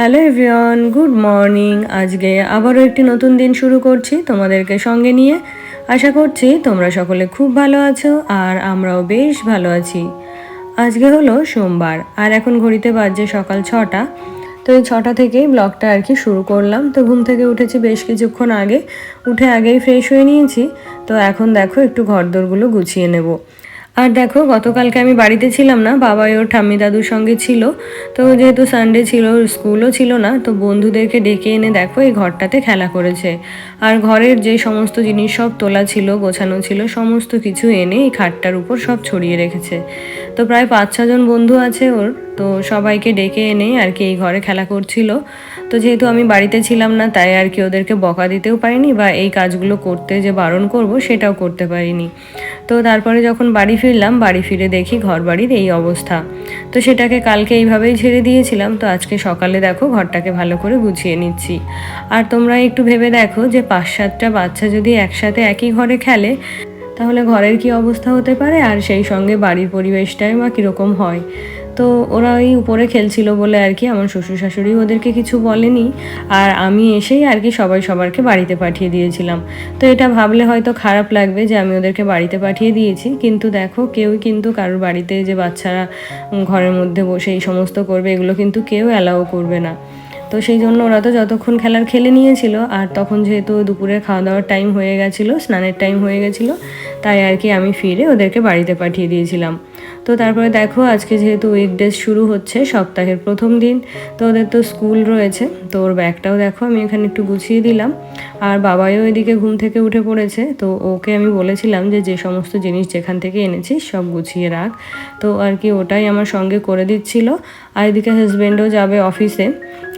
Hello everyone, good morning. আজকে আবারও একটি নতুন দিন শুরু করছি তোমাদেরকে সঙ্গে নিয়ে। আশা করছি তোমরা সকলে খুব ভালো আছো আর আমরাও বেশ ভালো আছি। আজকে হলো সোমবার, আর এখন ঘড়িতে বাজছে সকাল ছটা। তো এই ছটা থেকেই ব্লগটা আর কি শুরু করলাম। তো ঘুম থেকে উঠেছি বেশ কিছুক্ষণ আগে। উঠে আগেই ফ্রেশ হয়ে নিয়েছি। তো এখন দেখো একটু ঘরদোরগুলো গুছিয়ে নেব। আর দেখো, গতকালকে আমি বাড়িতে ছিলাম না, বাবাই ওর ঠাম্মি দাদুর সঙ্গে ছিল। তো যেহেতু সানডে ছিল, স্কুলও ছিল না, তো বন্ধুদেরকে ডেকে এনে দেখো, এই ঘরটাতে খেলা করেছে। আর ঘরের যে সমস্ত জিনিস সব তোলা ছিল, গোছানো ছিল, সমস্ত কিছু এনে এই খাটটার উপর সব ছড়িয়ে রেখেছে। তো প্রায় পাঁচ ছজন বন্ধু আছে ওর। তো সবাইকে ডেকে এনে আর কি এই ঘরে খেলা করছিল। তো যেহেতু আমি বাড়িতে ছিলাম না, তাই আর কি ওদেরকে বকা দিতেও পারিনি বা এই কাজগুলো করতে যে বারণ করব সেটাও করতে পারিনি। তো তারপরে যখন বাড়ি ফিরলাম, বাড়ি ফিরে দেখি ঘর বাড়ির এই অবস্থা। তো সেটাকে কালকে এইভাবেই ছেড়ে দিয়েছিলাম। তো আজকে সকালে দেখো ঘরটাকে ভালো করে গুছিয়ে নিচ্ছি। আর তোমরা একটু ভেবে দেখো যে পাঁচ সাতটা বাচ্চা যদি একসাথে একই ঘরে খেলে, তাহলে ঘরের কি অবস্থা হতে পারে? আর সেই সঙ্গে বাড়ির পরিবেশটাই বা কীরকম হয়? তো ওরা ওই উপরে খেলছিল বলে আর কি, আমার শ্বশুর শাশুড়ি ওদেরকে কিছু বলেনি। আর আমি এসেই আর কি সবাই সবারকে বাড়িতে পাঠিয়ে দিয়েছিলাম। তো এটা ভাবলে হয়তো খারাপ লাগবে যে আমি ওদেরকে বাড়িতে পাঠিয়ে দিয়েছি, কিন্তু দেখো কেউই কিন্তু কারোর বাড়িতে যে বাচ্চারা ঘরের মধ্যে বসে এই সমস্ত করবে, এগুলো কিন্তু কেউ অ্যালাও করবে না। তো সেই জন্য ওরা তো যতক্ষণ খেলার খেলে নিয়েছিল, আর তখন যেহেতু দুপুরে খাওয়া দাওয়ার টাইম হয়ে গেছিল, স্নানের টাইম হয়ে গেছিল, তাই আর কি আমি ফিরে ওদেরকে বাড়িতে পাঠিয়ে দিয়েছিলাম। তো তারপরে দেখো, আজকে যেহেতু উইকডেজ শুরু হচ্ছে, সপ্তাহের প্রথম দিন, তো ওদের তো স্কুল রয়েছে, তো ওর ব্যাগটাও দেখো, আমি এখানে একটু গুছিয়ে দিলাম। আর বাবাইও এদিকে ঘুম থেকে উঠে পড়েছে, তো ওকে আমি বলেছিলাম যে যে সমস্ত জিনিস যেখান থেকে এনেছিস, সব গুছিয়ে রাখ। তো আর কি ওটাই আমার সঙ্গে করে দিচ্ছিল। আর এদিকে হাজব্যান্ডও যাবে অফিসে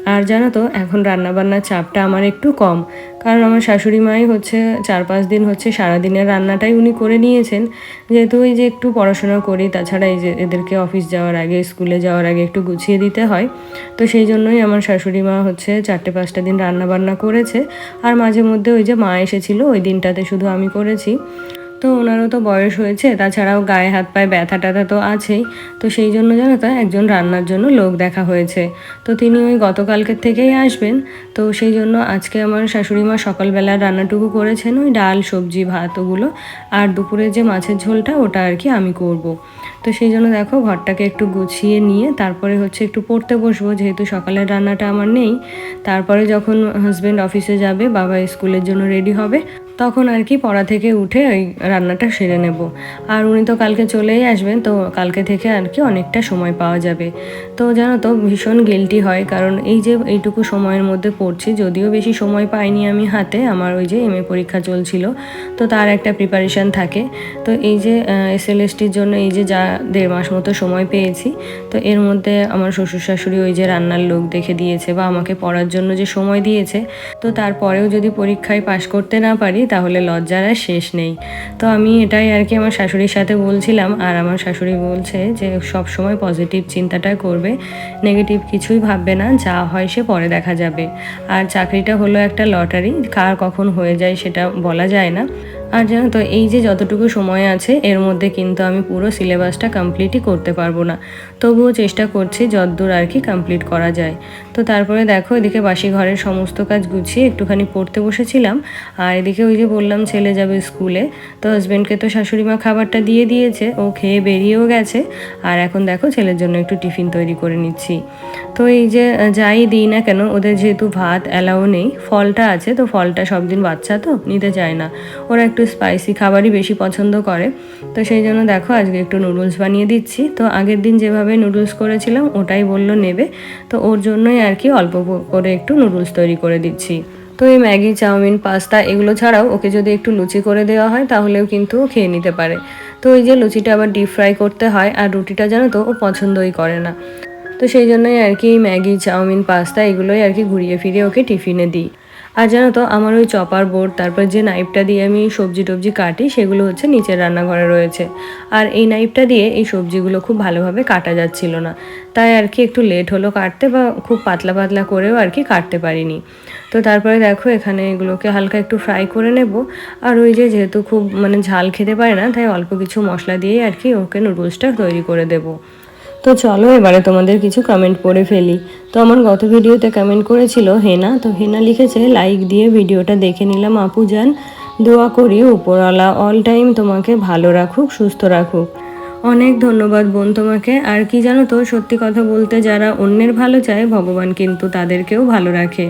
আর জানো তো, এখন রান্নাবান্নার চাপটা আমার একটু কম। কারণ আমার শাশুড়ি মাই হচ্ছে চার পাঁচ দিন হচ্ছে সারাদিনের রান্নাটাই উনি করে নিয়েছেন। যেহেতু ওই যে একটু পড়াশোনা করি, তাছাড়া এই যে এদেরকে অফিস যাওয়ার আগে, স্কুলে যাওয়ার আগে একটু গুছিয়ে দিতে হয়। তো সেই জন্যই আমার শাশুড়ি মা হচ্ছে চারটে পাঁচটা দিন রান্না বান্না করেছে। আর মাঝে মধ্যে ওই যে মা এসেছিল, ওই দিনটাতে শুধু আমি করেছি। তো ওনারও তো বয়স হয়েছে, তাছাড়াও গায়ে হাত পায়ে ব্যথা ট্যাথা তো আছেই। তো সেই জন্য জানো তো, একজন রান্নার জন্য লোক দেখা হয়েছে। তো তিনি ওই গতকালকের থেকেই আসবেন। তো সেই জন্য আজকে আমার শাশুড়ি মা সকালবেলা রান্নাটুকু করেছেন ওই ডাল, সবজি, ভাত ওগুলো। আর দুপুরে যে মাছের ঝোলটা ওটা আর কি আমি করব। তো সেই জন্য দেখো ঘরটাকে একটু গুছিয়ে নিয়ে তারপরে হচ্ছে একটু পড়তে বসবো, যেহেতু সকালের রান্নাটা আমার নেই। তারপরে যখন হাজব্যান্ড অফিসে যাবে, বাবা স্কুলের জন্য রেডি হবে। তখন আর কি পড়া থেকে উঠে ওই রান্নাটা সেরে নেব। আর উনি তো কালকে চলেই আসবেন, তো কালকে থেকে আর কি অনেকটা সময় পাওয়া যাবে। তো জানো তো, ভীষণ গিলটি হয়, কারণ এই যে এইটুকু সময়ের মধ্যে পড়ছি, যদিও বেশি সময় পাইনি আমি হাতে, আমার ওই যে এম এ পরীক্ষা চলছিল, তো তার একটা প্রিপারেশান থাকে। তো এই যে এস এল এসটির জন্য এই যে যা দেড় মাস মতো সময় পেয়েছি, তো এর মধ্যে আমার শ্বশুর শাশুড়ি ওই যে রান্নার লোক দেখে দিয়েছে বা আমাকে পড়ার জন্য যে সময় দিয়েছে, তো তারপরেও যদি পরীক্ষায় পাশ করতে না পারি তাহলে লজ্জার আর শেষ নেই। তো আমি এটাই আর কি আমার শাশুড়ির সাথে বলছিলাম, আর আমার শাশুড়ি বলছে যে সব সময় পজিটিভ চিন্তাটা করবে নেগেটিভ কিছুই ভাববে না, যা হয় সে পরে দেখা যাবে। আর চাকরিটা হলো একটা লটারি, কার কখন হয়ে যায় সেটা বলা যায় না। আর জানো তো, এই যে যতটুকু সময় আছে, এর মধ্যে কিন্তু আমি পুরো সিলেবাসটা কমপ্লিটই করতে পারব না। তবুও চেষ্টা করছি যতদূর আর কি কমপ্লিট করা যায়। তো তারপরে দেখো, এদিকে বাসি ঘরের সমস্ত কাজ গুছিয়ে একটুখানি পড়তে বসেছিলাম। আর এদিকে ওই যে বললাম, ছেলে যাবে স্কুলে। তো হাজব্যান্ডকে তো শাশুড়ি মা খাবারটা দিয়ে দিয়েছে, ও খেয়ে বেরিয়েও গেছে। আর এখন দেখো, ছেলের জন্য একটু টিফিন তৈরি করে নিচ্ছি। তো এই যে যাই দিই না কেন, ওদের যেহেতু ভাত অ্যালাও নেই, ফলটা আছে, তো ফলটা সব দিন বাচ্চা তো, নিতে চায় না। ওরা একটু স্পাইসি খাবারই বেশি পছন্দ করে। তো সেই জন্য দেখো আজকে একটু নুডলস বানিয়ে দিচ্ছি। তো আগের দিন যেভাবে নুডলস করেছিলাম, ওটাই বলল নেবে। তো ওর জন্যই আর কি অল্প করে একটু নুডলস তৈরি করে দিচ্ছি। তো এই ম্যাগি, চাউমিন, পাস্তা এগুলো ছাড়াও ওকে যদি একটু লুচি করে দেওয়া হয়, তাহলেও কিন্তু খেয়ে নিতে পারে। তো ওই যে লুচিটা আবার ডিপ ফ্রাই করতে হয়, আর রুটিটা জানো তো, ও পছন্দই করে না। তো সেই জন্যই আর কি ম্যাগি, চাউমিন, পাস্তা এগুলোই আর কি ঘুরিয়ে ফিরিয়ে ওকে টিফিনে দিই। আর জানো তো, আমার ওই চপার বোর্ড, তারপর যে নাইফটা দিয়ে আমি সবজি টবজি কাটি, সেগুলো হচ্ছে নিচের রান্নাঘরে রয়েছে। আর এই নাইফটা দিয়ে এই সবজিগুলো খুব ভালোভাবে কাটা যাচ্ছিল না। তাই আর কি একটু লেট হলো কাটতে বা খুব পাতলা পাতলা করেও আর কি কাটতে পারিনি। তো তারপরে দেখো, এখানে এগুলোকে হালকা একটু ফ্রাই করে নেব। আর ওই যে যেহেতু খুব মানে ঝাল খেতে পারে না, তাই অল্প কিছু মশলা দিয়েই আর কি ওকে নুডলসটা তৈরি করে দেবো। তো চলো এবারে তোমাদের কিছু কমেন্ট পড়ে ফেলি। তো আমার গত ভিডিওতে কমেন্ট করেছিল হেনা, তো হেনা লিখেছে লাইক দিয়ে ভিডিওটা দেখে নিলাম আপু যান। দোয়া করি উপরওয়ালা অল টাইম তোমাকে ভালো রাখুক, সুস্থ রাখুক। অনেক ধন্যবাদ বোন তোমাকে। আর কি জানো তো, সত্যি কথা বলতে যারা অন্যের ভালো চায়, ভগবান কিন্তু তাদেরকেও ভালো রাখে।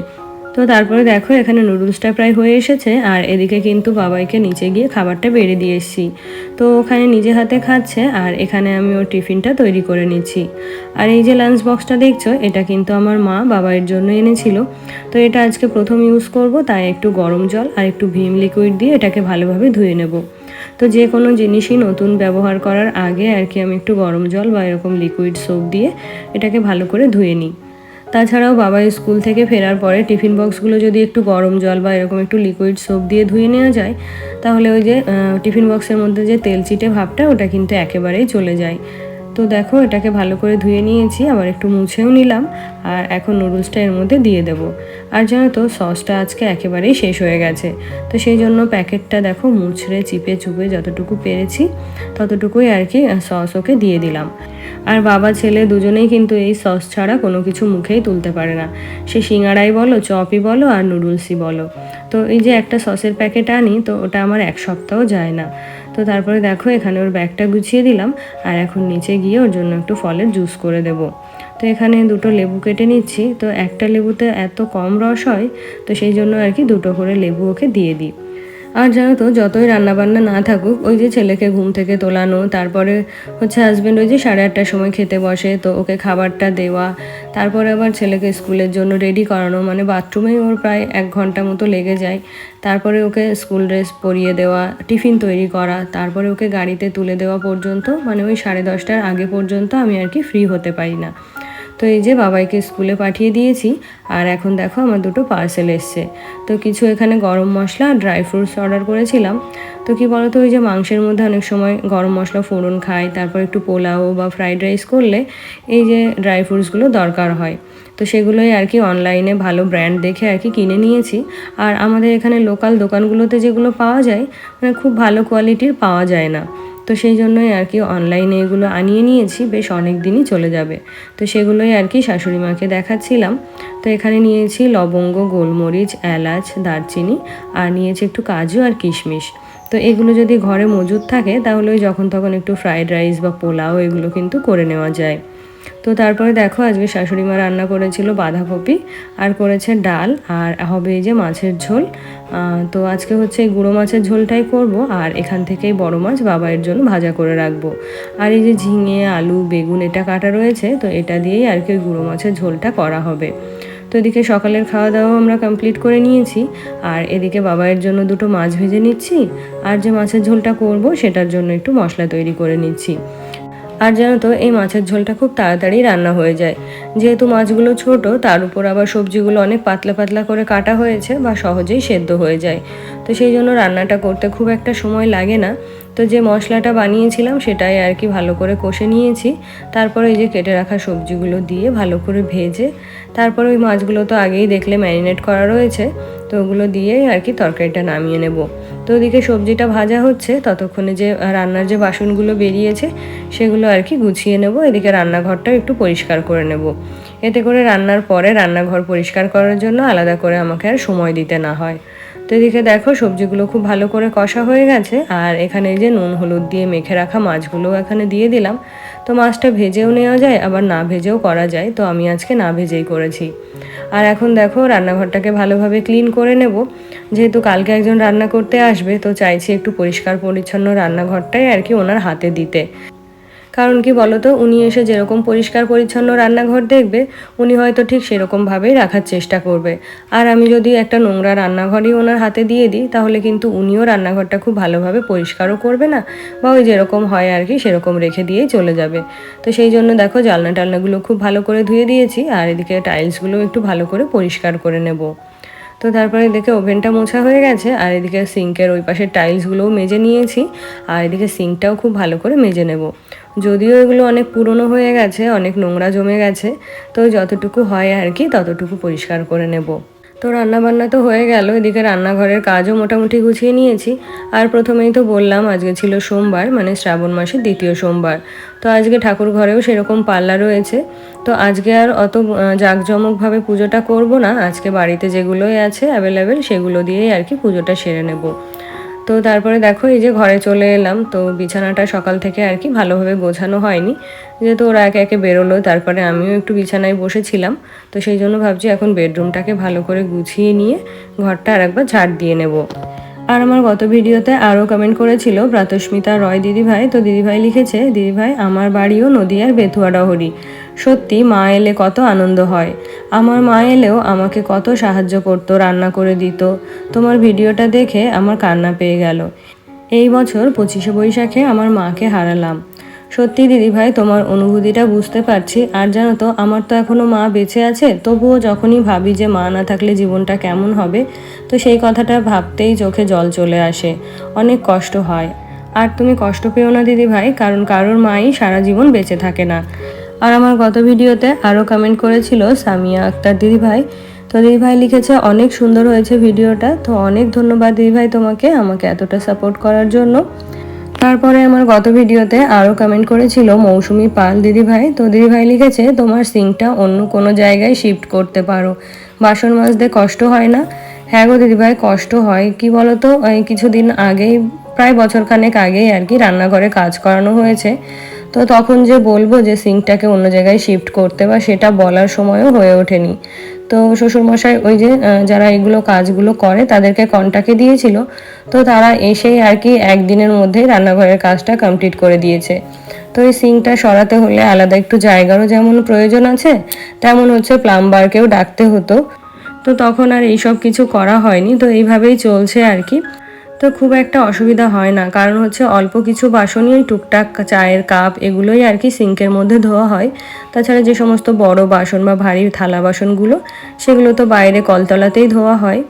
তো তারপরে দেখো, এখানে নুডলসটা প্রায় হয়ে এসেছে, আর এদিকে কিন্তু বাবাইকে নিচে গিয়ে খাবারটা বেড়ে দিয়ে এসেছি। তো ওখানে নিজে হাতে খাচ্ছে, আর এখানে আমি ওর টিফিনটা তৈরি করে নিচ্ছি। আর এই যে লাঞ্চ বক্সটা দেখছ, এটা কিন্তু আমার মা বাবাইয়ের জন্য এনেছিল। তো এটা আজকে প্রথম ইউজ করব, তাই একটু গরম জল আর একটু ভীম লিকুইড দিয়ে এটাকে ভালোভাবে ধুয়ে নেব। তো যে কোনো জিনিসই নতুন ব্যবহার করার আগে আর কি আমি একটু গরম জল বা এরকম লিকুইড সোপ দিয়ে এটাকে ভালো করে ধুয়ে নিই। তাছাড়াও বাবা স্কুল থেকে ফেরার পরে টিফিন বক্সগুলো যদি একটু গরম জল বা এরকম একটু লিকুইড সোপ দিয়ে ধুয়ে নেওয়া যায়, তাহলে ওই যে টিফিন বক্সের মধ্যে যে তেল চিটে ভাবটা, ওটা কিন্তু একেবারেই চলে যায়। তো দেখো, এটাকে ভালো করে ধুয়ে নিয়েছি, আবার একটু মুছেও নিলাম, আর এখন নুডলসটা এর মধ্যে দিয়ে দেব। আর জানো তো, সসটা আজকে একেবারেই শেষ হয়ে গেছে। তো সেই জন্য প্যাকেটটা দেখো, মুছড়ে, চিপে চুপে যতটুকু পেরেছি, ততটুকুই আর কি সস ওকে দিয়ে দিলাম। আর বাবা, ছেলে দুজনেই কিন্তু এই সস ছাড়া কোনো কিছু মুখেই তুলতে পারে না। সে সিঙ্গাড়াই বলো, চপই বলো, আর নুডলসই বলো। তো এই যে একটা সসের প্যাকেট আনি, তো ওটা আমার এক সপ্তাহ যায় না। তো তারপরে দেখো, এখানে ওর ব্যাগটা গুছিয়ে দিলাম আর এখন নিচে গিয়ে ওর জন্য একটু ফলের জুস করে দেব। তো এখানে দুটো লেবু কেটে নিচ্ছি। তো একটা লেবুতে এত কম রস হয়, তো সেই জন্য আর কি দুটো করে লেবু ওকে দিয়ে দিই। আর জানো তো, যতই রান্নাবান্না না থাকুক, ওই যে ছেলেকে ঘুম থেকে তোলানো, তারপরে হচ্ছে হাজব্যান্ড ওই যে সাড়ে আটটার সময় খেতে বসে, তো ওকে খাবারটা দেওয়া, তারপরে আবার ছেলেকে স্কুলের জন্য রেডি করানো মানে বাথরুমেই ওর প্রায় এক ঘণ্টা মতো লেগে যায়। তারপরে ওকে স্কুল ড্রেস পরিয়ে দেওয়া টিফিন তৈরি করা, তারপরে ওকে গাড়িতে তুলে দেওয়া পর্যন্ত মানে ওই সাড়ে দশটার আগে পর্যন্ত আমি আর কি ফ্রি হতে পারি না। তো এই যে বাবাইকে স্কুলে পাঠিয়ে দিয়েছি, আর এখন দেখো আমার দুটো পার্সেল এসছে। তো কিছু এখানে গরম মশলা আর ড্রাই ফ্রুটস অর্ডার করেছিলাম। তো কি বলতো, ওই যে মাংসের মধ্যে অনেক সময় গরম মশলা ফোড়ন খাই, তারপর একটু পোলাও বা ফ্রাইড রাইস করলে এই যে ড্রাই ফ্রুটসগুলো দরকার হয়। তো সেগুলোই আর কি অনলাইনে ভালো ব্র্যান্ড দেখে আর কি কিনে নিয়েছি। আর আমাদের এখানে লোকাল দোকানগুলোতে যেগুলো পাওয়া যায় মানে খুব ভালো কোয়ালিটির পাওয়া যায় না। তো সেই জন্যই আর কি অনলাইনে এগুলো আনিয়ে নিয়েছি, বেশ অনেক দিনই চলে যাবে। তো সেগুলোই আর কি শাশুড়ি মাকে দেখাচ্ছিলাম। তো এখানে নিয়েছি লবঙ্গ, গোলমরিচ, এলাচ, দারচিনি আর নিয়েছি একটু কাজু আর কিশমিশ। তো এগুলো যদি ঘরে মজুদ থাকে তাহলে যখন তখন একটু ফ্রাইড রাইস বা পোলাও এগুলো কিন্তু করে নেওয়া যায়। তো তারপরে দেখো আজকে শাশুড়ি মা রান্না করেছিল বাঁধাকপি আর করেছে ডাল আর হবে এই যে মাছের ঝোল। তো আজকে হচ্ছে এই গুঁড়ো মাছের ঝোলটাই করব আর এখান থেকেই বড় মাছ বাবাইয়ের জন্য ভাজা করে রাখব। আর এই যে ঝিঙে, আলু, বেগুন এটা কাটা রয়েছে তো এটা দিয়েই আর কি গুঁড়ো মাছের ঝোলটা করা হবে। তো এদিকে সকালের খাওয়া দাওয়া আমরা কমপ্লিট করে নিয়েছি আর এদিকে বাবাইয়ের জন্য দুটো মাছ ভেজে নিচ্ছি। আর যে মাছের ঝোলটা করব সেটার জন্য একটু মশলা তৈরি করে নিচ্ছি। আর জানো তো, এই মাছের ঝোলটা খুব তাড়াতাড়ি রান্না হয়ে যায়। যেহেতু মাছগুলো ছোট, তার উপর আবার সবজিগুলো অনেক পাতলা পাতলা করে কাটা হয়েছে বা সহজেই সেদ্ধ হয়ে যায়। তো সেই জন্য রান্নাটা করতে খুব একটা সময় লাগে না। তো যে মশলাটা বানিয়েছিলাম সেটাই আর কি ভালো করে কষে নিয়েছি। তারপরে এই যে কেটে রাখা সবজিগুলো দিয়ে ভালো করে ভেজে, তারপর ওই মাছগুলো তো আগেই দেখলে ম্যারিনেট করা রয়েছে, তো ওগুলো দিয়েই আর কি তরকারিটা নামিয়ে নেব। তো ওদিকে সবজিটা ভাজা হচ্ছে, ততক্ষণে যে রান্নার যে বাসনগুলো বেরিয়েছে সেগুলো আর কি গুছিয়ে নেব, এদিকে রান্নাঘরটাও একটু পরিষ্কার করে নেব। এতে করে রান্নার পরে রান্নাঘর পরিষ্কার করার জন্য আলাদা করে আমাকে আর সময় দিতে না হয়। তো এদিকে দেখো, সবজিগুলো খুব ভালো করে কষা হয়ে গেছে। আর এখানে যে নুন, হলুদ দিয়ে মেখে রাখা মাছগুলো এখানে দিয়ে দিলাম। তো মাছটা ভেজেও নেওয়া যায়, আবার না ভেজেও করা যায়। তো আমি আজকে না ভেজেই করেছি। আর এখন দেখো, রান্নাঘরটাকে ভালোভাবে ক্লিন করে নেব। যেহেতু কালকে একজন রান্না করতে আসবে, তো চাইছি একটু পরিষ্কার পরিচ্ছন্ন রান্নাঘরটাই আর কি ওনার হাতে দিতে। কারণ কি বলতো, উনি এসে যেরকম পরিষ্কার পরিচ্ছন্ন রান্নাঘর দেখবে, উনি হয়তো ঠিক সেরকমভাবেই রাখার চেষ্টা করবে। আর আমি যদি একটা নোংরা রান্নাঘরই ওনার হাতে দিয়ে দিই, তাহলে কিন্তু উনিও রান্নাঘরটা খুব ভালোভাবে পরিষ্কারও করবে না, বা ওই যেরকম হয় আর কি সেরকম রেখে দিয়েই চলে যাবে। তো সেই জন্য দেখো জালনা টালনাগুলো খুব ভালো করে ধুয়ে দিয়েছি, আর এদিকে টাইলসগুলো একটু ভালো করে পরিষ্কার করে নেব। তো তারপরে দেখে ওভেনটা মোছা হয়ে গেছে, আর এদিকে সিঙ্কের ওই পাশে টাইলসগুলোও মেজে নিয়েছি, আর এদিকে সিঙ্কটাও খুব ভালো করে মেজে নেব। যদিও এগুলো অনেক পুরনো হয়ে গেছে, অনেক নোংরা জমে গেছে, তো যতটুকু হয় আর কি ততটুকু পরিষ্কার করে নেব। তো রান্নাবান্না তো হয়ে গেল, এদিকে রান্নাঘরের কাজও মোটামুটি গুছিয়ে নিয়েছি। আর প্রথমেই তো বললাম, আজকে ছিল সোমবার মানে শ্রাবণ মাসের দ্বিতীয় সোমবার। তো আজকে ঠাকুর ঘরেও সেরকম পাল্লা রয়েছে। তো আজকে আর অত জাঁকজমকভাবে পুজোটা করব না। আজকে বাড়িতে যেগুলোই আছে অ্যাভেলেবেল সেগুলো দিয়েই আর কি পুজোটা সেরে নেব। তো তারপরে দেখো, এই যে ঘরে চলে এলাম। তো বিছানাটা সকাল থেকে আর কি ভালোভাবে গোছানো হয়নি। যেহেতু ওরা একে একে বেরোলো, তারপরে আমিও একটু বিছানায় বসেছিলাম। তো সেই জন্য ভাবছি এখন বেডরুমটাকে ভালো করে গুছিয়ে নিয়ে ঘরটা আর একবার ঝাড় দিয়ে নেব। আর আমার গত ভিডিওতে আরও কমেন্ট করেছিল প্রাতস্মিতা রয় দিদিভাই। তো দিদিভাই লিখেছে, দিদিভাই, আমার বাড়িও নদিয়ার বেথুয়া ডহরি সত্যি মা এলে কত আনন্দ হয়। আমার মা এলেও আমাকে কত সাহায্য করতো, রান্না করে দিত। তোমার ভিডিওটা দেখে আমার কান্না পেয়ে গেল। এই বছর পঁচিশে বৈশাখে আমার মাকে হারালাম। সত্যি দিদিভাই তোমার অনুভূতিটা বুঝতে পারছি। আর জানো তো, আমার তো এখনও মা বেঁচে আছে, তবুও যখনই ভাবি যে মা না থাকলে জীবনটা কেমন হবে, তো সেই কথাটা ভাবতেই চোখে জল চলে আসে। অনেক কষ্ট হয়। আর তুমি কষ্ট পেও না দিদিভাই কারণ কারোর মাই সারা জীবন বেঁচে থাকে না। আর আমার গত ভিডিওতে আরও কমেন্ট করেছিল সামিয়া আক্তার দিদিভাই। তো দিদিভাই লিখেছে, অনেক সুন্দর হয়েছে ভিডিওটা। তো অনেক ধন্যবাদ দিদিভাই তোমাকে আমাকে এতটা সাপোর্ট করার জন্য। তারপরে আমার গত ভিডিওতে আরও কমেন্ট করেছিল মৌসুমি পাল দিদিভাই। তো দিদিভাই লিখেছে, তোমার সিঙ্কটা অন্য কোনো জায়গায় শিফট করতে পারো। বাসন মাজতে কষ্ট হয় না? হ্যাঁ গো দিদিভাই, কষ্ট হয়। কি বলতো? কিছুদিন আগেই, প্রায় বছর খানেক আগেই আর কি রান্নাঘরে কাজ করানো হয়েছে। তো তখন যে বলব যে সিঙ্কটাকে অন্য জায়গায় শিফট করতে বা সেটা বলার সময়ও হয়ে ওঠেনি। তো শ্বশুরমশাই ওই যে যারা এগুলো কাজগুলো করে তাদেরকে কন্টাক্টে দিয়েছিল। তো তারা এসেই আর কি একদিনের মধ্যেই রান্নাঘরের কাজটা কমপ্লিট করে দিয়েছে। তো এই সিঙ্কটা সরাতে হলে আলাদা একটু জায়গারও যেমন প্রয়োজন আছে, তেমন হচ্ছে প্লাম্বারকেও ডাকতে হতো। তো তখন আর এইসব কিছু করা হয়নি। তো এইভাবেই চলছে আর কি। তো খুব একটা অসুবিধা হয় না। কারণ হচ্ছে অল্প কিছু বাসনই টুকটাক চায়ের কাপ এগুলোই আর কি সিঙ্কের মধ্যে ধোয়া হয়। তাছাড়া যে সমস্ত বড় বাসন বা ভারী থালা বাসনগুলো, সেগুলো তো বাইরে কলতলাতেই ধোয়া হয়।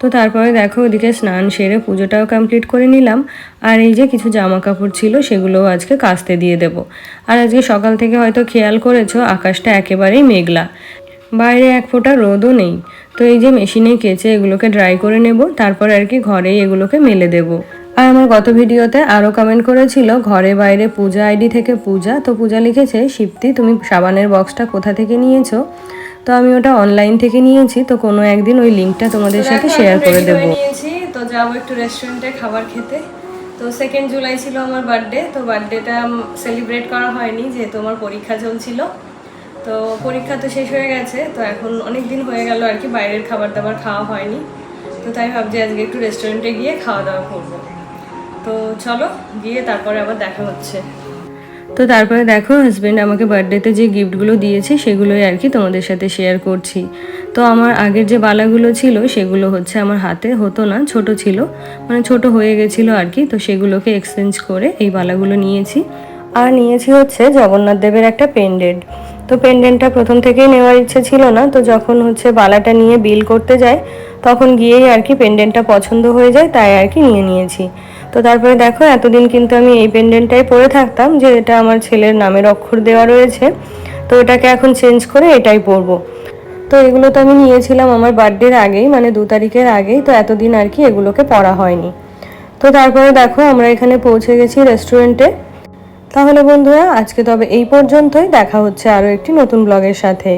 তো তারপরে দেখো ওদিকে স্নান সেরে পুজোটাও কমপ্লিট করে নিলাম। আর এই যে কিছু জামা কাপড় ছিল, সেগুলোও আজকে কাস্তে দিয়ে দেব। আর আজকে সকাল থেকে হয়তো খেয়াল করেছ, আকাশটা একেবারেই মেঘলা। বাইরে এক ফোঁটা রোদও নেই। তো এই যে মেশিনে কেচে এগুলোকে ড্রাই করে নেব তারপর আর কি ঘরেই এগুলোকে মেলে দেব। আর আমার গত ভিডিওতে আরও কমেন্ট করেছিল ঘরে বাইরে পূজা আইডি থেকে পূজা। তো পূজা লিখেছে শিপ্তি তুমি সাবানের বক্সটা কোথা থেকে নিয়েছো? তো আমি ওটা অনলাইন থেকে নিয়েছি তো কোনো একদিন ওই লিঙ্কটা তোমাদের সাথে শেয়ার করে দেবো। তো যাব একটু রেস্টুরেন্টে খাবার খেতে। তো সেকেন্ড জুলাই ছিল আমার বার্থডে তো বার্থডেটা সেলিব্রেট করা হয়নি যেহেতু আমার পরীক্ষা চলছিল। তো পরীক্ষা তো শেষ হয়ে গেছে, তো এখন অনেক দিন হয়ে গেল আর কি, বাইরের খাবার দাবার খাওয়া হয়নি। তো তাই ভাবছি আজকে একটু রেস্টুরেন্টে গিয়ে খাওয়া দাওয়া করব। তো চলো, গিয়ে তারপরে আবার দেখা হচ্ছে। তো তারপরে দেখো হাজব্যান্ড আমাকে বার্থডেতে যে গিফটগুলো দিয়েছে, সেগুলোই আর কি তোমাদের সাথে শেয়ার করছি। তো আমার আগের যে বালাগুলো ছিল, সেগুলো হচ্ছে আমার হাতে, হতো না, ছোট ছিল। মানে ছোট হয়ে গেছিল আর কি, তো সেগুলোকে এক্সচেঞ্জ করে এই বালাগুলো নিয়েছি। আর নিয়েছি হচ্ছে জগন্নাথ দেবের একটা পেন্ডেন্ট তো পেন্ডেন্টটা প্রথম থেকেই নেওয়ার ইচ্ছে ছিল না, তো যখন হচ্ছে বালাটা নিয়ে বিল করতে যায় তখন গিয়েই আর কি পেন্ডেন্টটা পছন্দ হয়ে যায়, তাই আর কি নিয়ে নিয়েছি। তো তারপরে দেখো, এতদিন কিন্তু আমি এই পেন্ডেন্টটাই পরে থাকতাম, যে এটা আমার ছেলের নামের অক্ষর দেওয়া রয়েছে, তো এটাকে এখন চেঞ্জ করে এটাই পরবো। তো এগুলো তো আমি নিয়েছিলাম আমার বার্থডের আগেই মানে দু তারিখের আগেই, তো এতদিন আর কি এগুলোকে পরা হয়নি। তো তারপরে দেখো, আমরা এখানে পৌঁছে গেছি রেস্টুরেন্টে তাহলে বন্ধুরা আজকে তবে এই পর্যন্তই। দেখা হচ্ছে আরও একটি নতুন ব্লগের সাথে।